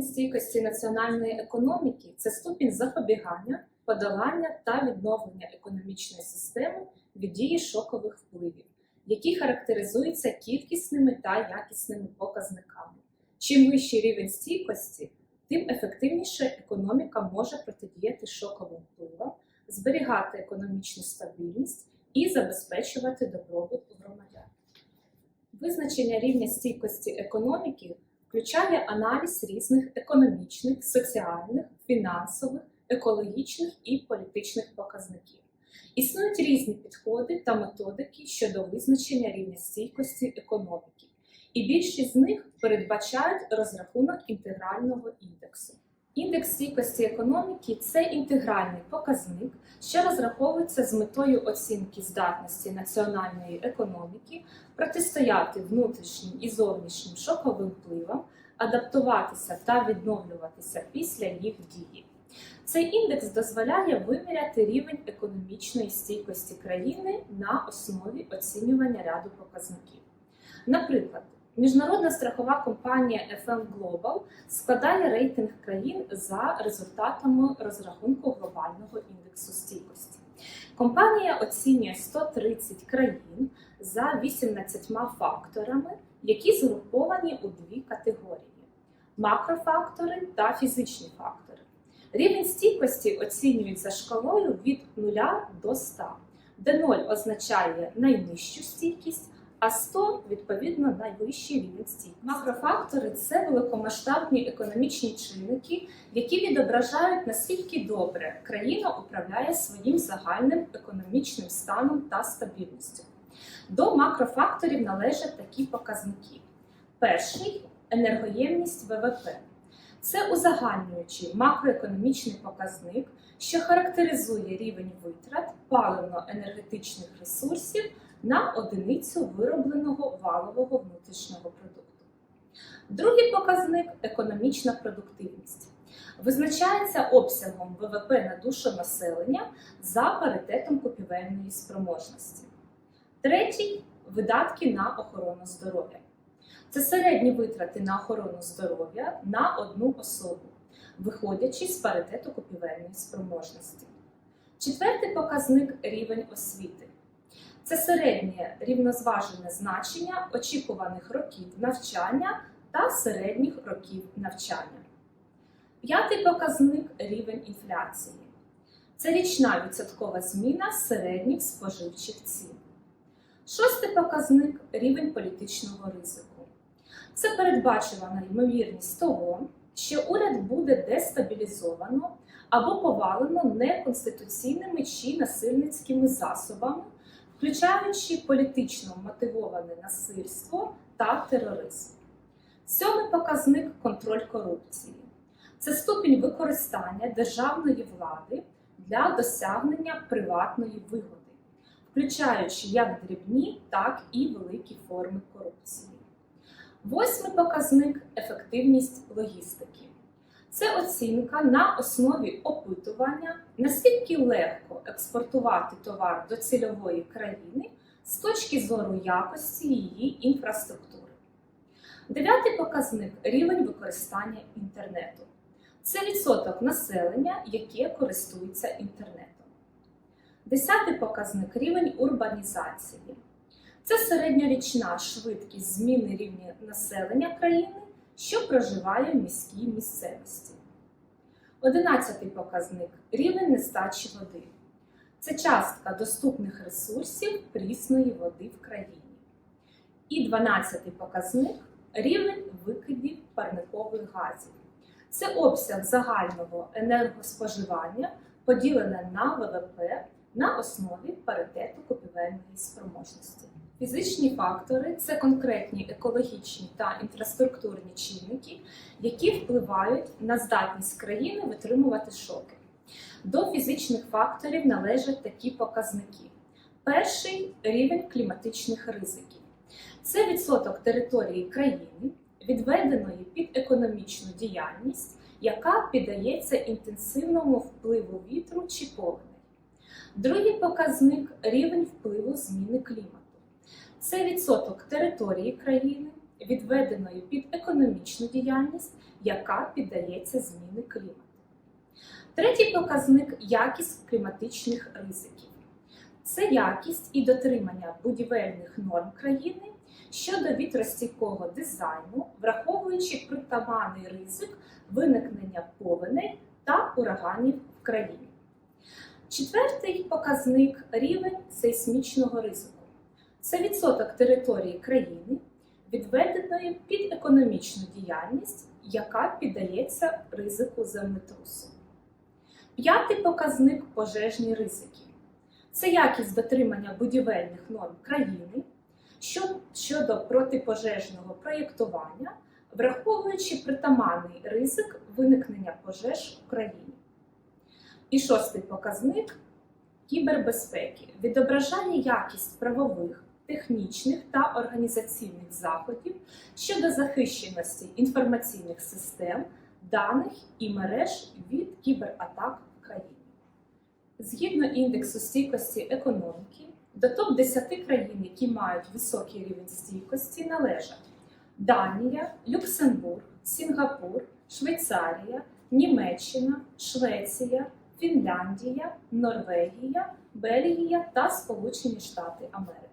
Рівень стійкості національної економіки це ступінь запобігання, подолання та відновлення економічної системи від дії шокових впливів, які характеризуються кількісними та якісними показниками. Чим вищий рівень стійкості, тим ефективніше економіка може протидіяти шоковим впливам, зберігати економічну стабільність і забезпечувати добробут громадян. Визначення рівня стійкості економіки включає аналіз різних економічних, соціальних, фінансових, екологічних і політичних показників. Існують різні підходи та методики щодо визначення рівня стійкості економіки, і більшість з них передбачають розрахунок інтегрального індексу. Індекс стійкості економіки це інтегральний показник, що розраховується з метою оцінки здатності національної економіки протистояти внутрішнім і зовнішнім шоковим впливам, адаптуватися та відновлюватися після їх дії. Цей індекс дозволяє виміряти рівень економічної стійкості країни на основі оцінювання ряду показників. Наприклад, міжнародна страхова компанія FM Global складає рейтинг країн за результатами розрахунку глобального індексу стійкості. Компанія оцінює 130 країн за 18 факторами, які згруповані у дві категорії: макрофактори та фізичні фактори. Рівень стійкості оцінюють за шкалою від 0 до 100, де 0 означає найнижчу стійкість, а 100 відповідно найвищий рівень стійкості. Макрофактори це великомасштабні економічні чинники, які відображають наскільки добре країна управляє своїм загальним економічним станом та стабільністю. До макрофакторів належать такі показники: перший енергоємність ВВП. Це узагальнюючий макроекономічний показник, що характеризує рівень витрат паливно-енергетичних ресурсів на одиницю виробленого валового внутрішнього продукту. Другий показник економічна продуктивність. Визначається обсягом ВВП на душу населення за паритетом купівельної спроможності. Третій видатки на охорону здоров'я. Це середні витрати на охорону здоров'я на одну особу, виходячи з паритету купівельної спроможності. Четвертий показник рівень освіти. Це середнє рівнозважене значення очікуваних років навчання та середніх років навчання. П'ятий показник рівень інфляції. Це річна відсоткова зміна середніх споживчих цін. Шостий показник рівень політичного ризику. Це передбачувана ймовірність того, що уряд буде дестабілізовано або повалено неконституційними чи насильницькими засобами, включаючи політично мотивоване насильство та тероризм. Сьомий показник контроль корупції. Це ступінь використання державної влади для досягнення приватної вигоди, включаючи як дрібні, так і великі форми корупції. Восьмий показник ефективність логістики. Це оцінка на основі опитування, наскільки легко експортувати товар до цільової країни з точки зору якості її інфраструктури. Дев'ятий показник рівень використання інтернету. Це відсоток населення, яке користується інтернетом. Десятий показник рівень урбанізації. Це середньорічна швидкість зміни рівня населення країни, що проживає в міській місцевості. Одинадцятий показник рівень нестачі води. Це частка доступних ресурсів прісної води в країні. І дванадцятий показник рівень викидів парникових газів. Це обсяг загального енергоспоживання, поділене на ВВП на основі паритету купівельної спроможності. Фізичні фактори це конкретні екологічні та інфраструктурні чинники, які впливають на здатність країни витримувати шоки. До фізичних факторів належать такі показники: перший рівень кліматичних ризиків. Це відсоток території країни, відведеної під економічну діяльність, яка піддається інтенсивному впливу вітру чи повені. Другий показник рівень впливу зміни клімату. Це відсоток території країни, відведеної під економічну діяльність, яка піддається зміни клімату. Третій показник якість кліматичних ризиків. Це якість і дотримання будівельних норм країни щодо вітростійкого дизайну, враховуючи притаманний ризик виникнення повеней та ураганів в країні. Четвертий показник рівень сейсмічного ризику. Це відсоток території країни, відведеної під економічну діяльність, яка піддається ризику землетрусу. П'ятий показник пожежні ризики. Це якість дотримання будівельних норм країни щодо протипожежного проєктування, враховуючи притаманний ризик виникнення пожеж в країні. І шостий показник кібербезпеки відображає якість правових, технічних та організаційних заходів щодо захищеності інформаційних систем, даних і мереж від кібератак в країні. Згідно індексу стійкості економіки, до топ-10 країн, які мають високий рівень стійкості, належать Данія, Люксембург, Сінгапур, Швейцарія, Німеччина, Швеція, Фінляндія, Норвегія, Бельгія та Сполучені Штати Америки.